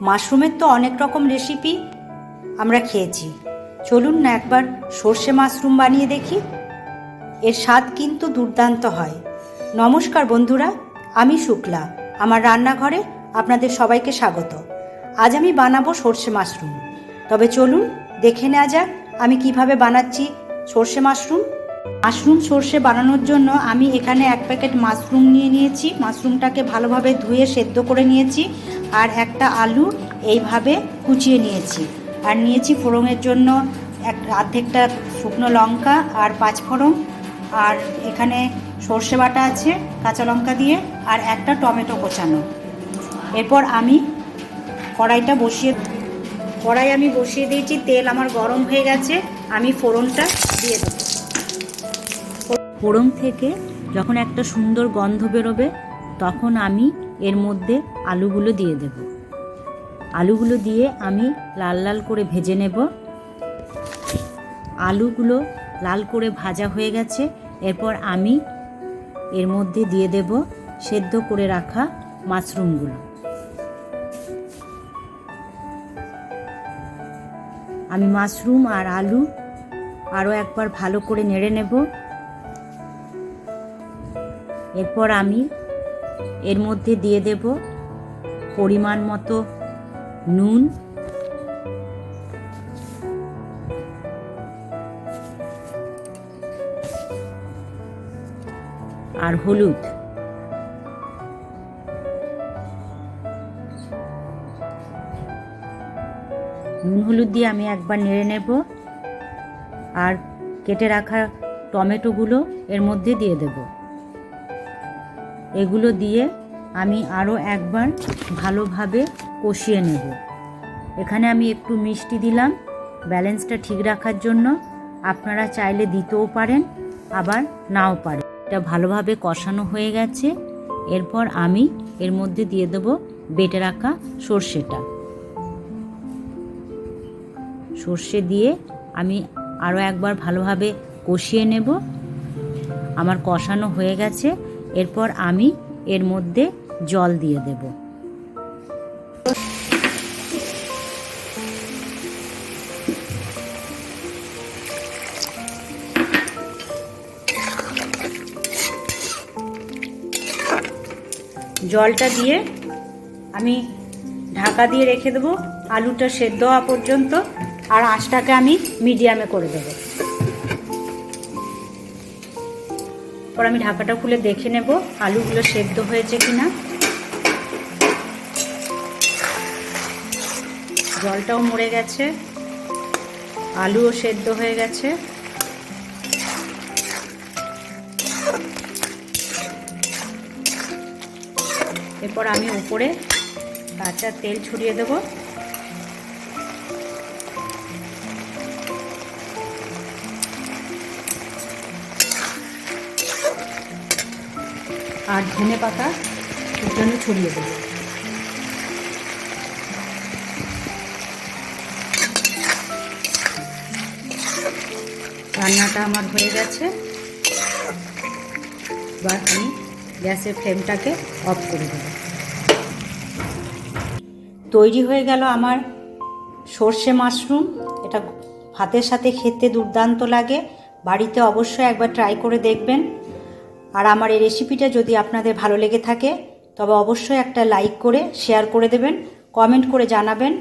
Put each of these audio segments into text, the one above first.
মাশরুমের তো অনেক রকম রেসিপি আমরা খেয়েছি। চলুন না একবার সর্ষে মাশরুম বানিয়ে দেখি। এর স্বাদ কিন্তু দুর্দান্ত হয়। নমস্কার বন্ধুরা, আমি শুক্লা। আমার রান্নাঘরে আপনাদের সবাইকে স্বাগত। আজ আমি বানাবো সর্ষে মাশরুম। তবে চলুন দেখে নেওয়া যাক আমি কীভাবে বানাচ্ছি সর্ষে মাশরুম। মাশরুম সর্ষে বানানোর জন্য আমি এখানে এক প্যাকেট মাশরুম নিয়ে নিয়েছি। মাশরুমটাকে ভালোভাবে ধুয়ে সেদ্ধ করে নিয়েছি। আর একটা আলু এইভাবে কুচিয়ে নিয়েছি। আর নিয়েছি ফোড়নের জন্য এক অর্ধেকটা শুকনো লঙ্কা আর পাঁচ ফোড়ন। আর এখানে সর্ষে বাটা আছে, কাঁচা লঙ্কা দিয়ে, আর একটা টমেটো কোচানো। এরপর আমি কড়াইটা বসিয়ে কড়াই আমি বসিয়ে দিয়েছি, তেল আমার গরম হয়ে গেছে, আমি ফোড়নটা দিয়ে দেবো। ফোড়ন থেকে যখন একটা সুন্দর গন্ধ বেরোবে তখন আমি এর মধ্যে আলুগুলো দিয়ে দেব। আলুগুলো দিয়ে আমি লাল লাল করে ভেজে নেব। আলুগুলো লাল করে ভাজা হয়ে গেছে। এরপর আমি এর মধ্যে দিয়ে দেব সেদ্ধ করে রাখা মাশরুমগুলো। আমি মাশরুম আর আলু আরও একবার ভালো করে নেড়ে নেব। এরপর আমি এর মধ্যে দিয়ে দেব পরিমাণ মতো নুন। আর হলুদ। নুন হলুদ দিয়ে আমি একবার নেড়ে নেব। আর কেটে রাখা টমেটোগুলো এর মধ্যে দিয়ে দেব। এগুলো দিয়ে আমি আরও একবার ভালোভাবে কষিয়ে নেব। এখানে আমি একটু মিষ্টি দিলাম। ব্যালেন্সটা ঠিক রাখার জন্য আপনারা চাইলে দিতেও পারেন, আবার নাও পারেন। এটা ভালোভাবে কষানো হয়ে গেছে। এরপর আমি এর মধ্যে দিয়ে দেব বেটে রাখা সর্ষেটা। সর্ষে দিয়ে আমি আরও একবার ভালোভাবে কষিয়ে নেব। আমার কষানো হয়ে গেছে। এরপর আমি এর মধ্যে জল দিয়ে দেব। জলটা দিয়ে আমি ঢাকা দিয়ে রেখে দেবো। আলুটা সেদ্ধ হওয়া পর্যন্ত। আর আঁচটাকে আমি মিডিয়ামে করে দেবো। পর আমি ঢাকাটা খুলে দেখে নেব আলুগুলো সেদ্ধ হয়েছে কিনা। জলটাও মরে গেছে, আলুও সেদ্ধ হয়ে গেছে। এরপর আমি উপরে কাঁচা তেল ছড়িয়ে দেবো। আর ধনে পাতা জন্য ছড়িয়ে দেবো। রান্নাটা আমার হয়ে গেছে। এবার আমি গ্যাসের ফ্লেমটাকে অফ করে দেবো। তৈরি হয়ে গেল আমার সর্ষে মাশরুম। এটা ভাতের সাথে খেতে দুর্দান্ত লাগে। বাড়িতে অবশ্যই একবার ট্রাই করে দেখবেন। আর আমার এই রেসিপিটা যদি আপনাদের ভালো লেগে থাকে, তবে অবশ্যই একটা লাইক করে শেয়ার করে দেবেন কমেন্ট করে জানাবেন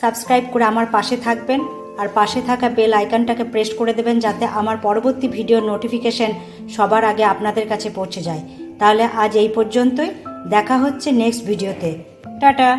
সাবস্ক্রাইব করে আমার পাশে থাকবেন, আর পাশে থাকা বেল আইকনটাকে প্রেস করে দেবেন যাতে আমার পরবর্তী ভিডিওর নোটিফিকেশন সবার আগে আপনাদের কাছে পৌঁছে যায়। তাহলে আজ এই পর্যন্তই, দেখা হচ্ছে নেক্সট ভিডিওতে টাটা!